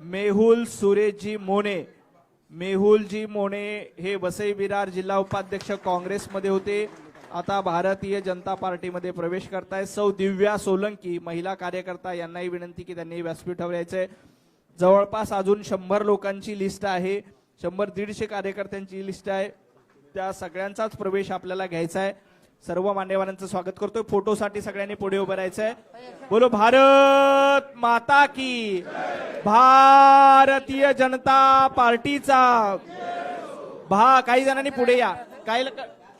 मेहुल सुरेशजी मोने. मेहुलजी मोने हे वसई विरार जिल्हा उपाध्यक्ष काँग्रेसमध्ये होते. आता भारतीय जनता पार्टीमध्ये प्रवेश करताय. सौ दिव्या सोलंकी महिला कार्यकर्ता यांनाही विनंती की त्यांनी व्यासपीठावर यायचंय जवळपास अजून शंभर लोकांची लिस्ट आहे. शंभर दीडशे कार्यकर्त्यांची लिस्ट आहे. त्या सगळ्यांचाच प्रवेश आपल्याला घ्यायचा आहे सर्व मान्यवरांचं स्वागत करतोय. फोटोसाठी सगळ्यांनी पुढे उभं राहायचंय. बोलो भारत माता की भारतीय जनता पार्टीचा. भा काही जणांनी पुढे या. काही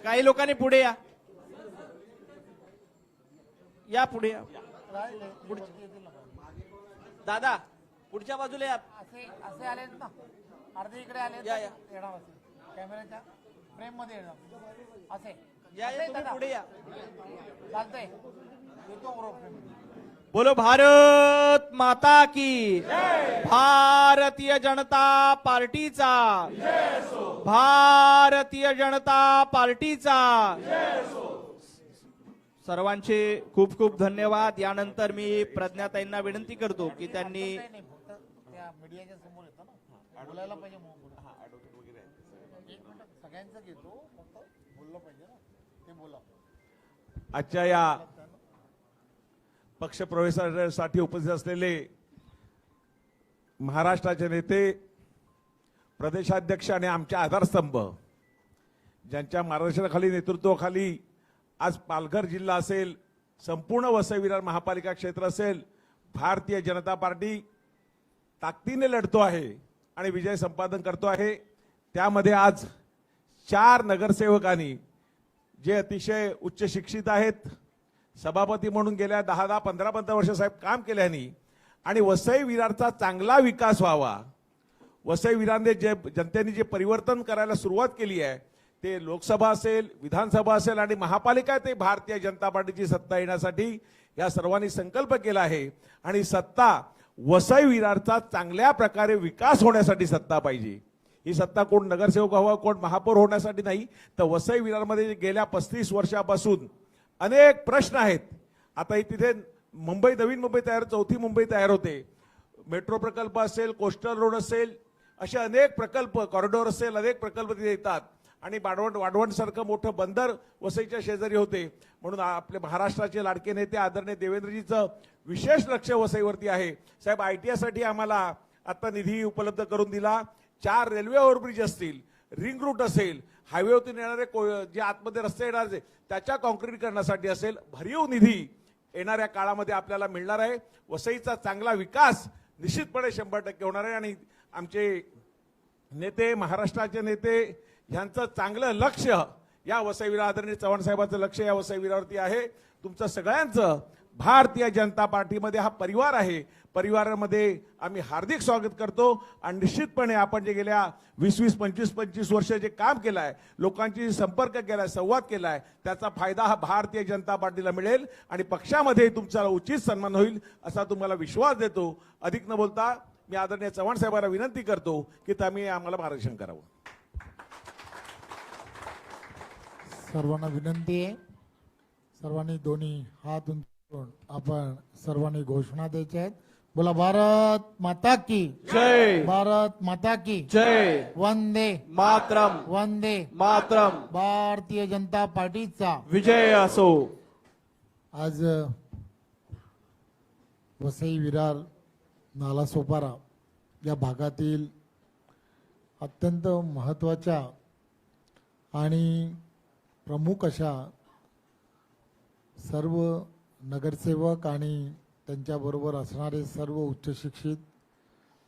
काही लोकांनी पुढे या. या पुढे या. दादा पुढच्या बाजूला या. असे आलेत ना. अर्धे इकडे आले. या, या. येणार असे कॅमेऱ्याच्या फ्रेममध्ये येणार असे. या या, तुम्ही पुढे या. चालतंय. येतो बरोबर frame मध्ये. बोलो भारत माता की भारतीय जनता पार्टीचा भारतीय जनता पार्टीचा. सर्वांचे खूप खूप धन्यवाद. यानंतर मी प्रज्ञाताईंना विनंती करतो की त्यांनी सगळ्यांचं घेतो फक्त बोललं पाहिजे. आजच्या या पक्षप्रवेशासाठी उपस्थित असलेले महाराष्ट्राचे नेते प्रदेशाध्यक्ष आणि आमचे आधारस्तंभ ज्यांच्या मार्गदर्शनाखाली नेतृत्वाखाली आज पालघर जिल्हा असेल संपूर्ण वसई विरार महापालिका क्षेत्र असेल भारतीय जनता पार्टी ताकदीने लढतो आहे आणि विजय संपादन करतो आहे. त्यामध्ये आज चार नगरसेवकांनी जे अतिशय उच्च शिक्षित आहेत सभापती म्हणून गेल्या दहा दहा पंधरा पंधरा वर्ष साहेब काम केल्याने आणि वसई विरारचा चांगला विकास व्हावा. वसई विरारने जे जनतेने जे परिवर्तन करायला सुरुवात केली आहे ते लोकसभा असेल विधानसभा असेल आणि महापालिका ते भारतीय जनता पार्टीची सत्ता येण्यासाठी या सर्वांनी संकल्प केला आहे. आणि सत्ता वसई विरारचा चांगल्या प्रकारे विकास होण्यासाठी सत्ता पाहिजे. ही सत्ता कोण नगरसेवक हवा कोण महापौर होण्यासाठी नाही तर वसई विरारमध्ये गेल्या पस्तीस वर्षापासून अनेक प्रश्न आहेत. आता तिथे मुंबई नवीन मुंबई तयार चौथी मुंबई तयार होते. मेट्रो प्रकल्प असेल कोस्टल रोड असेल असे अनेक प्रकल्प कॉरिडॉर असेल अनेक प्रकल्प तिथे येतात. आणि वाढवण वाढवणसारखं मोठं बंदर वसईच्या शेजारी होते. म्हणून आपले महाराष्ट्राचे लाडके नेते आदरणीय देवेंद्रजीचं विशेष लक्ष वसईवरती आहे. साहेब आय टी साठी आम्हाला आत्ता निधी उपलब्ध करून दिला. चार रेल्वे ओव्हरब्रिज असतील रिंग रूट असेल हायवेवरतून येणारे को- जे आतमध्ये रस्ते येणार आहेत, त्याच्या कॉन्क्रीटीकरणासाठी असेल भरीव निधी येणाऱ्या काळामध्ये आपल्याला मिळणार आहे. वसईचा चांगला विकास निश्चितपणे शंभर टक्के होणार आहे आणि आमचे नेते महाराष्ट्राचे नेते यांचं चांगलं लक्ष या वसईवीरा आदरणीय चव्हाण साहेबांचं लक्ष या वसईवीरावरती आहे. तुमचं सगळ्यांचं भारतीय जनता पार्टीमध्ये हा परिवार आहे. परिवारामध्ये आम्ही हार्दिक स्वागत करतो. आणि निश्चितपणे आपण जे गेल्या वीस वीस पंचवीस पंचवीस वर्ष जे काम केलं आहे लोकांशी संपर्क केलाय संवाद केलाय त्याचा फायदा हा भारतीय जनता पार्टीला मिळेल आणि पक्षामध्ये तुमचा उचित सन्मान होईल असा तुम्हाला विश्वास देतो. अधिक न बोलता मी आदरणीय चव्हाण साहेबांना विनंती करतो की तुम्ही आम्हाला मार्गदर्शन करावं. सर्वांना विनंती आहे. सर्वांनी दोन्ही हात उंचावून आपण सर्वांनी घोषणा द्यायच्या आहेत. बोला भारत माता की. जय. भारत माता की. जय. वंदे. मातरम. वंदे. मातरम. भारतीय जनता पार्टीचा. विजय असो. आज वसई विरार नालासोपारा या भागातील अत्यंत महत्त्वाच्या आणि प्रमुख अशा सर्व नगरसेवक आणि त्यांच्याबरोबर असणारे सर्व उच्चशिक्षित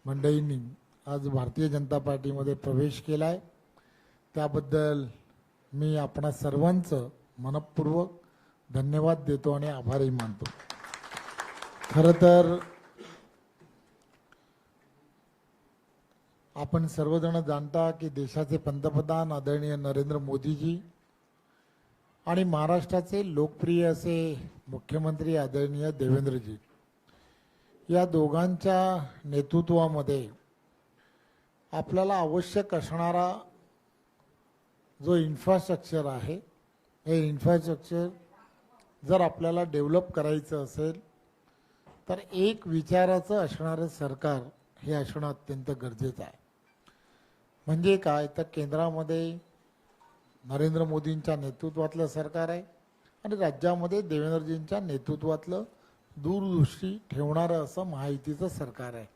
मंडळींनी आज भारतीय जनता पार्टीमध्ये प्रवेश केला आहे त्याबद्दल मी आपणा सर्वांचं मनपूर्वक धन्यवाद देतो आणि आभारही मानतो. खरं तर आपण सर्वजण जाणता की देशाचे पंतप्रधान आदरणीय नरेंद्र मोदीजी आणि महाराष्ट्राचे लोकप्रिय असे मुख्यमंत्री आदरणीय देवेंद्रजी या दोघांच्या नेतृत्वामध्ये आपल्याला आवश्यक असणारा जो इन्फ्रास्ट्रक्चर आहे हे इन्फ्रास्ट्रक्चर जर आपल्याला डेव्हलप करायचं असेल तर एक विचाराचं असणारं सरकार हे असणं अत्यंत गरजेचं आहे. म्हणजे काय? तर केंद्रामध्ये नरेंद्र मोदींच्या नेतृत्वातलं सरकार आहे आणि राज्यामध्ये देवेंद्रजींच्या नेतृत्वातलं दूरदृष्टी ठेवणारं असं महायुतीचं सरकार आहे.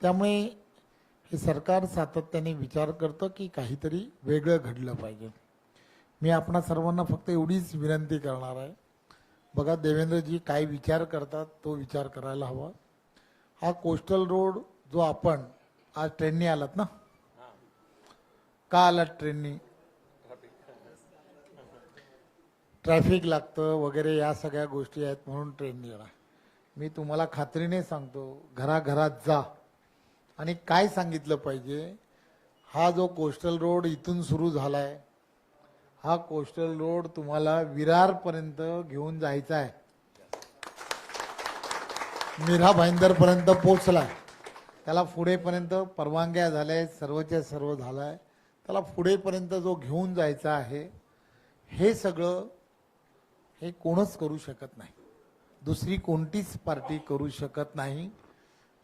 त्यामुळे हे सरकार सातत्याने विचार करतं की काहीतरी वेगळं घडलं पाहिजे. मी आपणा सर्वांना फक्त एवढीच विनंती करणार आहे. बघा देवेंद्रजी काय विचार करतात तो विचार करायला हवा. हा कोस्टल रोड जो आपण आज ट्रेननी आलात ना? का आलात ट्रेननी? ट्रॅफिक लागतं वगैरे या सगळ्या गोष्टी आहेत म्हणून ट्रेननी येणार. मी तुम्हाला खात्रीने सांगतो घराघरात जा. आणि काय सांगितलं पाहिजे हा जो कोस्टल रोड इथून सुरू झाला आहे हा कोस्टल रोड तुम्हाला विरारपर्यंत घेऊन जायचा आहे. मीरा भाईंदरपर्यंत पोचला पोचलाय त्याला पुढेपर्यंत परवानग्या झाल्या आहेत सर्वच्या सर्व झालाय. त्याला पुढेपर्यंत जो घेऊन जायचा आहे हे सगळं हे कोणच करू शकत नाही. दुसरी कोणतीच पार्टी करू शकत नाही.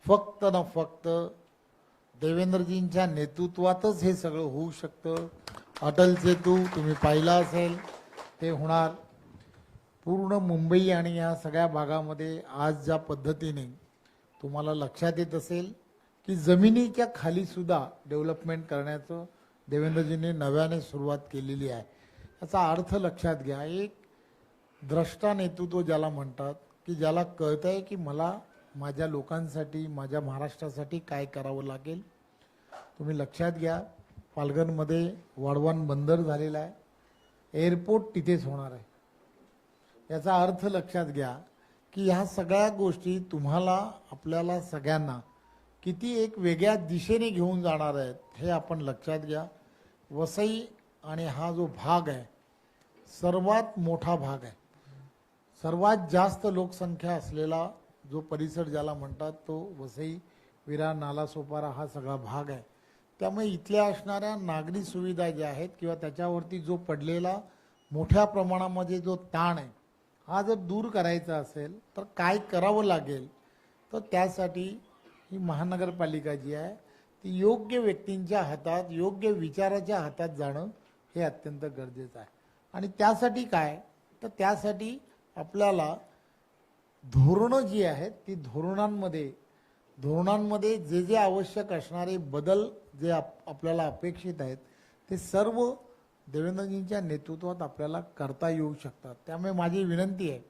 फक्त ना फक्त देवेंद्रजींच्या नेतृत्वातच हे सगळं होऊ शकतं. अटल सेतू तुम्ही पाहिला असेल ते होणार. पूर्ण मुंबई आणि या सगळ्या भागामध्ये आज ज्या पद्धतीने तुम्हाला लक्षात येत असेल की जमिनीच्या खालीसुद्धा डेव्हलपमेंट करण्याचं देवेंद्रजींनी नव्याने सुरुवात केलेली आहे. याचा अर्थ लक्षात घ्या एक द्रष्टा नेतृत्व ज्याला म्हणतात की ज्याला कळत आहे की मला माझ्या लोकांसाठी माझ्या महाराष्ट्रासाठी काय करावं लागेल. तुम्ही लक्षात घ्या पालघरमध्ये वाढवान बंदर झालेला आहे. एअरपोर्ट तिथेच होणार आहे. याचा अर्थ लक्षात घ्या की ह्या सगळ्या गोष्टी तुम्हाला आपल्याला सगळ्यांना किती एक वेगळ्या दिशेने घेऊन जाणार आहेत हे आपण लक्षात घ्या. वसई आणि हा जो भाग आहे सर्वात मोठा भाग आहे. सर्वात जास्त लोकसंख्या असलेला जो परिसर ज्याला म्हणतात तो वसई विरा नालासोपारा हा सगळा भाग आहे. त्यामुळे इथल्या असणाऱ्या नागरी सुविधा ज्या आहेत किंवा त्याच्यावरती जो पडलेला मोठ्या प्रमाणामध्ये जो ताण आहे हा जर दूर करायचा असेल तर काय करावं लागेल? तर त्यासाठी ही महानगरपालिका जी आहे ती योग्य व्यक्तींच्या हातात योग्य विचाराच्या हातात जाणं हे अत्यंत गरजेचं आहे. आणि त्यासाठी काय? तर त्यासाठी आपल्याला धोरणं जी आहेत ती धोरणांमध्ये धोरणांमध्ये जे जे आवश्यक असणारे बदल जे आप आपल्याला अपेक्षित आहेत ते सर्व देवेंद्रजींच्या नेतृत्वात आपल्याला करता येऊ शकतात. त्यामुळे माझी विनंती आहे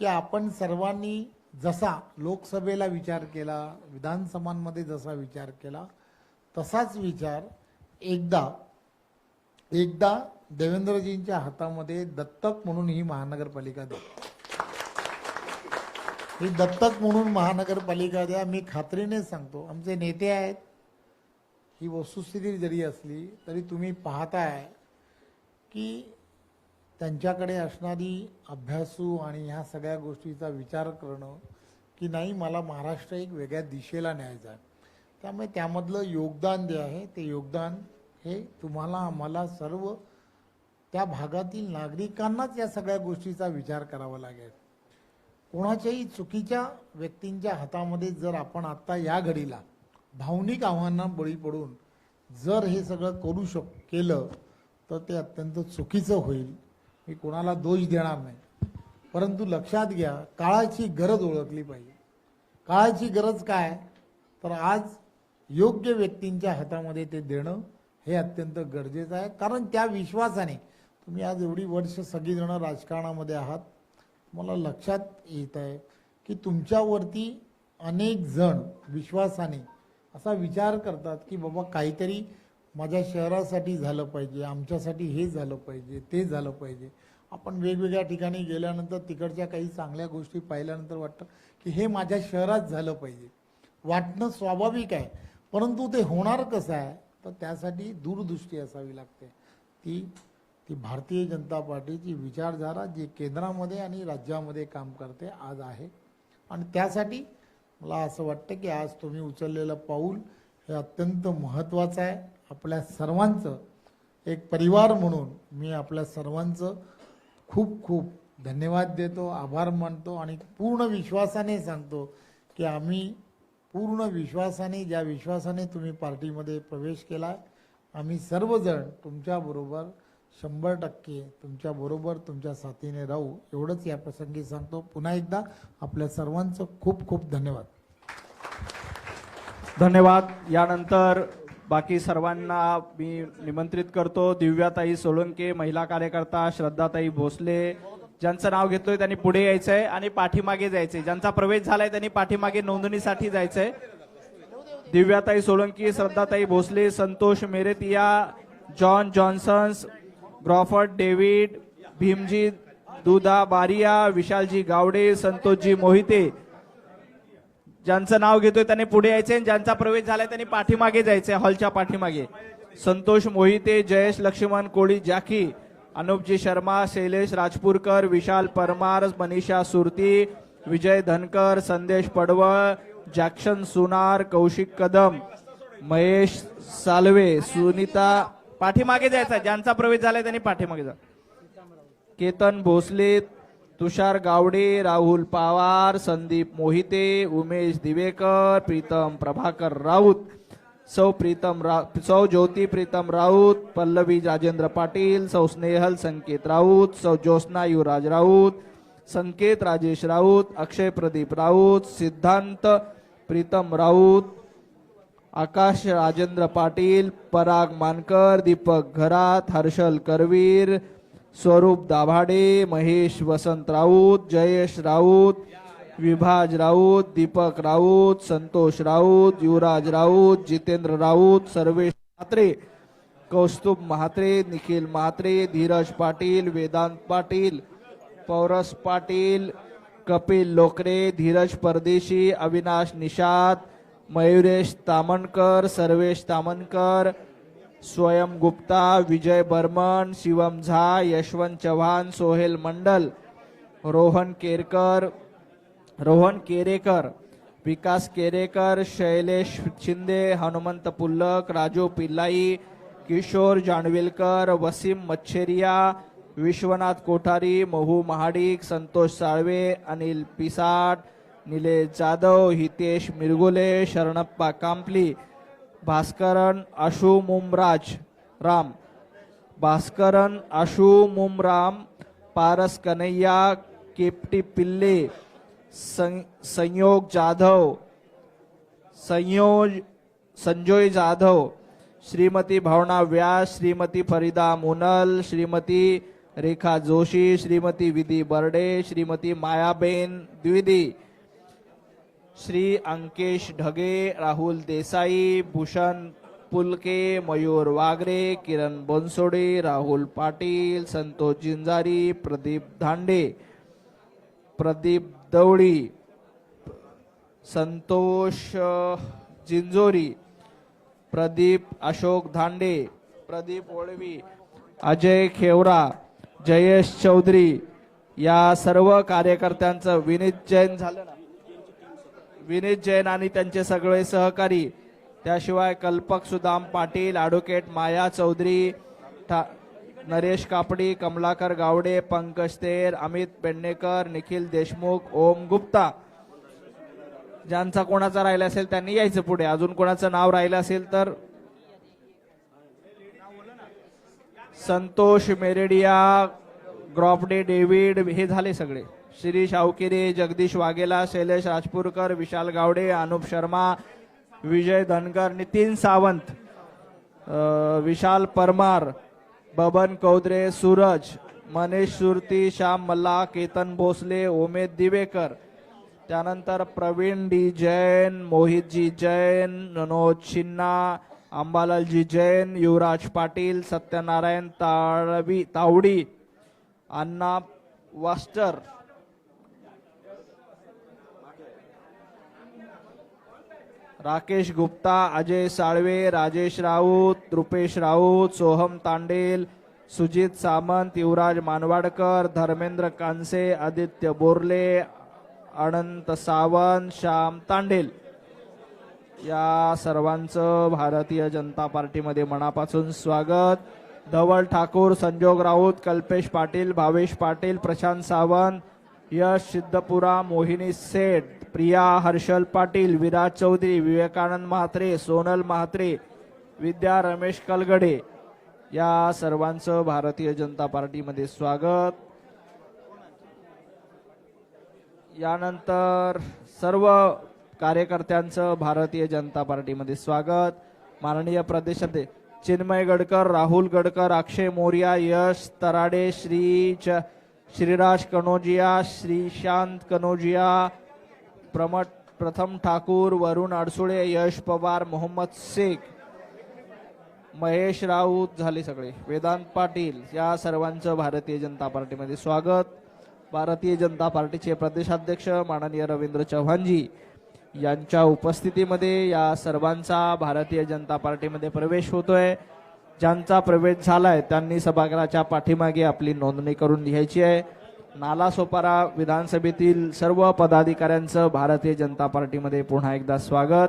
की आपण सर्वांनी जसा लोकसभेला विचार केला विधानसभांमध्ये जसा विचार केला तसाच विचार एकदा एकदा देवेंद्रजींच्या हातामध्ये दत्तक म्हणून ही महानगरपालिका द्या. ही दत्तक म्हणून महानगरपालिका द्या. मी खात्रीने सांगतो आमचे नेते आहेत. ही वस्तुस्थिती जरी असली तरी तुम्ही पाहताय की त्यांच्याकडे असणारी अभ्यासू आणि ह्या सगळ्या गोष्टीचा विचार करणं की नाही मला महाराष्ट्र एक वेगळ्या दिशेला न्यायचा आहे. त्यामुळे त्यामधलं योगदान जे आहे ते योगदान हे तुम्हाला आम्हाला सर्व त्या भागातील नागरिकांनाच या सगळ्या गोष्टीचा विचार करावा लागेल. कोणाच्याही चुकीच्या व्यक्तींच्या हातामध्ये जर आपण आत्ता या घडीला भावनिक आव्हानांना बळी पडून जर हे सगळं करू शक केलं तर ते अत्यंत चुकीचं होईल. मी कोणाला दोष देणार नाही. परंतु लक्षात घ्या काळाची गरज ओळखली पाहिजे. काळाची गरज काय? तर आज योग्य व्यक्तींच्या हातामध्ये ते देणं हे अत्यंत गरजेचं आहे. कारण त्या विश्वासाने तुम्ही आज एवढी वर्ष सगळीजणं राजकारणामध्ये आहात. मला लक्षात येत आहे की तुमच्यावरती अनेक जण विश्वासाने असा विचार करतात की बाबा काहीतरी माझ्या शहरासाठी झालं पाहिजे आमच्यासाठी हे झालं पाहिजे ते झालं पाहिजे. आपण वेगवेगळ्या ठिकाणी गेल्यानंतर तिकडच्या काही चांगल्या गोष्टी पाहिल्यानंतर वाटतं की हे माझ्या शहरात झालं पाहिजे. वाटणं स्वाभाविक आहे परंतु ते होणार कसं आहे? तर त्यासाठी दूरदृष्टी असावी लागते. ती ती भारतीय जनता पार्टीची विचारधारा जी केंद्रामध्ये आणि राज्यामध्ये काम करते आज आहे. आणि त्यासाठी मला असं वाटतं की आज तुम्ही उचललेलं पाऊल हे अत्यंत महत्त्वाचं आहे. आपल्या सर्वांचं एक परिवार म्हणून मी आपल्या सर्वांचं खूप खूप धन्यवाद देतो आभार मानतो आणि पूर्ण विश्वासाने सांगतो की आम्ही पूर्ण विश्वासाने ज्या विश्वासाने तुम्ही पार्टीमध्ये प्रवेश केला आम्ही सर्वजण तुमच्याबरोबर शंभर टक्के तुमच्याबरोबर तुमच्या साथीने राहू. एवढंच या प्रसंगी सांगतो. पुन्हा एकदा आपल्या सर्वांचं खूप खूप धन्यवाद. धन्यवाद. यानंतर बाकी सर्वांना मी निमंत्रित करतो. दिव्याताई सोलंके महिला कार्यकर्ता श्रद्धाताई भोसले ज्यांचं नाव घेतलोय त्यांनी पुढे यायचंय आणि पाठीमागे जायचंय. ज्यांचा प्रवेश झालाय त्यांनी पाठीमागे नोंदणीसाठी जायचंय. दिव्याताई सोलंकी श्रद्धाताई भोसले संतोष मेरेतिया जॉन जॉन्सन्स ग्रॉफर्ड डेव्हिड भीमजी दुधा बारिया विशालजी गावडे संतोषजी मोहिते. ज्यांचं नाव घेतोय त्यांनी पुढे यायचे आणि ज्यांचा प्रवेश झालाय त्यांनी पाठीमागे जायचंय हॉलच्या पाठीमागे. संतोष मोहिते जयेश लक्ष्मण कोळी जाकी अनुपजी शर्मा शैलेश राजपूरकर विशाल परमार मनीषा सुरती विजय धनकर संदेश पडवळ जॅक्शन सुनार कौशिक कदम महेश सालवे सुनीता पाठीमागे जायचा ज्यांचा प्रवेश झालाय त्यांनी पाठीमागे जा. केतन भोसले तुषार गावडे राहुल पवार संदीप मोहिते उमेश दिवेकर प्रीतम प्रभाकर राऊत. सौ प्रीतम रा सौ ज्योती प्रीतम राऊत पल्लवी राजेंद्र पाटील सौ स्नेहल संकेत राऊत सौ ज्योत्ना युवराज राऊत संकेत राजेश राऊत अक्षय प्रदीप राऊत सिद्धांत प्रीतम राऊत आकाश राजेंद्र पाटील पराग मानकर दीपक घरात हर्षल करवीर स्वरूप दाभाडे महेश वसंत राऊत जयेश राऊत विभाज राऊत दीपक राऊत संतोष राऊत युवराज राऊत जितेंद्र राऊत सर्वेश म्हात्रे कौस्तुभ म्हात्रे निखिल म्हात्रे धीरज पाटील वेदांत पाटील पौरस पाटील कपिल लोकरे धीरज परदेशी अविनाश निषाद मयुरेश तामणकर सर्वेश तामणकर स्वयं गुप्ता विजय बर्मन शिवम झा यशवंत चव्हाण सोहेल मंडल रोहन केरकर रोहन केरेकर विकास केरेकर शैलेश शिंदे हनुमंत पुल्लक राजू पिल्लाई किशोर जानविलकर वसीम मच्छेरिया विश्वनाथ कोठारी महू महाडिक संतोष साळवे अनिल पिसाट निलेश जाधव हितेश मिरगुले शरणप्पा कांपली भास्करन आशू मुमराज राम. भास्करन आशू मुमराम पारस कन्हैया केपटी पिल्ले सं- संयोग जाधव संयोज संजोय जाधव श्रीमती भावना व्यास श्रीमती फरीदा मुनल श्रीमती रेखा जोशी श्रीमती विधी बर्डे श्रीमती मायाबेन द्विदी श्री अंकेश ढगे राहुल देसाई भूषण पुलके मयूर वागरे किरण बनसोडे राहुल पाटील संतोष जिंजारी प्रदीप धांडे प्रदीप दवडी संतोष जिंजोरी प्रदीप अशोक धांडे प्रदीप ओळवी अजय खेवरा जयेश चौधरी या सर्व कार्यकर्त्यांचं विनीत जैन झालं ना. विनीत जैन आणि त्यांचे सगळे सहकारी. त्याशिवाय कल्पक सुदाम पाटील ॲडव्होकेट माया चौधरी ठा- नरेश कापडी कमलाकर गावडे पंकज तेर अमित पेडणेकर निखिल देशमुख ओम गुप्ता. ज्यांचा कोणाचा राहिला असेल त्यांनी यायचं पुढे. अजून कोणाचं नाव राहिलं असेल तर संतोष मेरेडिया ग्रॉपडे डेव्हिड हे झाले सगळे. श्री शावकिरी जगदीश वाघेला शैलेश राजपूरकर विशाल गावडे अनुप शर्मा विजय धनगर नितीन सावंत विशाल परमार बबन कौद्रे सूरज मनीष सुरती श्याम मल्ला केतन भोसले उमेद दिवेकर त्यानंतर प्रवीण डी जैन मोहितजी जैन मनोज छिन्ना अंबालालजी जैन युवराज पाटील सत्यनारायण ताळवी तावडी अण्णा वास्टर राकेश गुप्ता अजय साळवे राजेश राऊत रुपेश राऊत सोहम तांडेल सुजित सामंत युवराज मानवाडकर धर्मेंद्र कांसे आदित्य बोरले अनंत सावंत श्याम तांडेल. या सर्वांचं भारतीय जनता पार्टीमध्ये मनापासून स्वागत. धवल ठाकूर संजोग राऊत कल्पेश पाटील भावेश पाटील प्रशांत सावंत यश सिद्धपुरा मोहिनी सेठ प्रिया हर्षल पाटील विराज चौधरी विवेकानंद म्हात्रे सोनल म्हात्रे विद्या रमेश कलगडे या सर्वांचं भारतीय जनता पार्टीमध्ये स्वागत. यानंतर सर्व कार्यकर्त्यांचं भारतीय जनता पार्टीमध्ये स्वागत. माननीय प्रदेशाध्यक्ष चिन्मय गडकर राहुल गडकर अक्षय मोर्या यश तराडे श्री च श्रीराज कनोजिया श्रीशांत कनोजिया प्रमट प्रथम ठाकूर वरुण अडसुळे यश पवार मोहम्मद शेख महेश राऊत झाले सगळे. वेदांत पाटील या सर्वांचं भारतीय जनता पार्टीमध्ये स्वागत. भारतीय जनता पार्टीचे प्रदेशाध्यक्ष माननीय रवींद्र चव्हाणजी यांच्या उपस्थितीमध्ये या सर्वांचा भारतीय जनता पार्टीमध्ये प्रवेश होतोय. ज्यांचा प्रवेश झालाय त्यांनी सभागृहाच्या पाठीमागे आपली नोंदणी करून लिहायची आहे. नालासोपारा विधानसभेतील सर्व पदाधिकाऱ्यांचं भारतीय जनता पार्टीमध्ये पुन्हा एकदा स्वागत.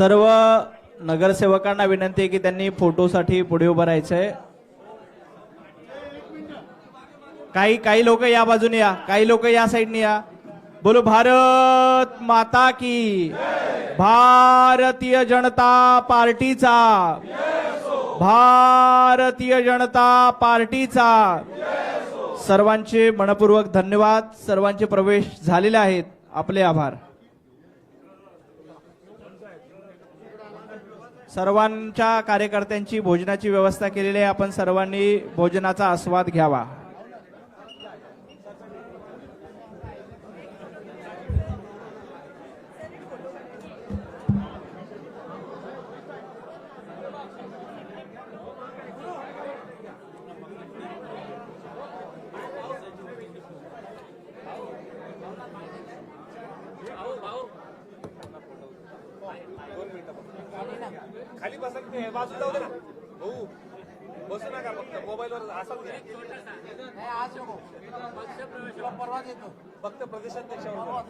सर्व नगरसेवकांना विनंती आहे की त्यांनी फोटोसाठी पुढे उभं राहायचंय. काही काही लोक या बाजूने या काही लोक या साईडने या. बोलो भारत माता की भारतीय जनता पार्टीचा भारतीय जनता पार्टीचा सर्वांचे मनपूर्वक धन्यवाद. सर्वांचे प्रवेश झालेले आहेत. आपले आभार. सर्वांच्या कार्यकर्त्यांची भोजनाची व्यवस्था केलेली आहे. आपण सर्वांनी भोजनाचा आस्वाद घ्यावा खाली बसा की ते बाजूला जाऊ दे ना भाऊ बसू नका फक्त मोबाईलवर असाच घ्या आज नको. तुला परवाच येतो फक्त प्रदेशाध्यक्षावर बोला.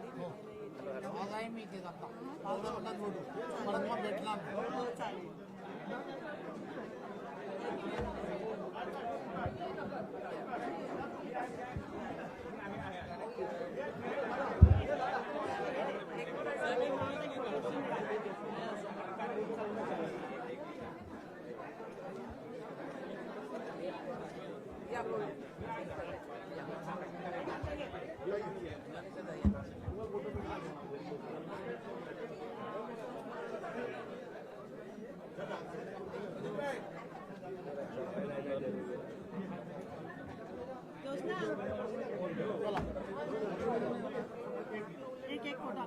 आज आहे मी इथे बोलू मग भेटला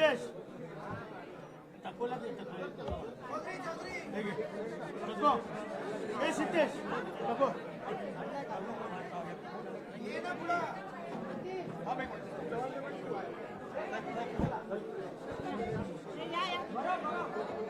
ಸಿದ್ದೇಶ್ ತಕೋ ಏ ಸಿದ್ದೇಶ್ ತಕೋ ಬರೋ ಬರೋ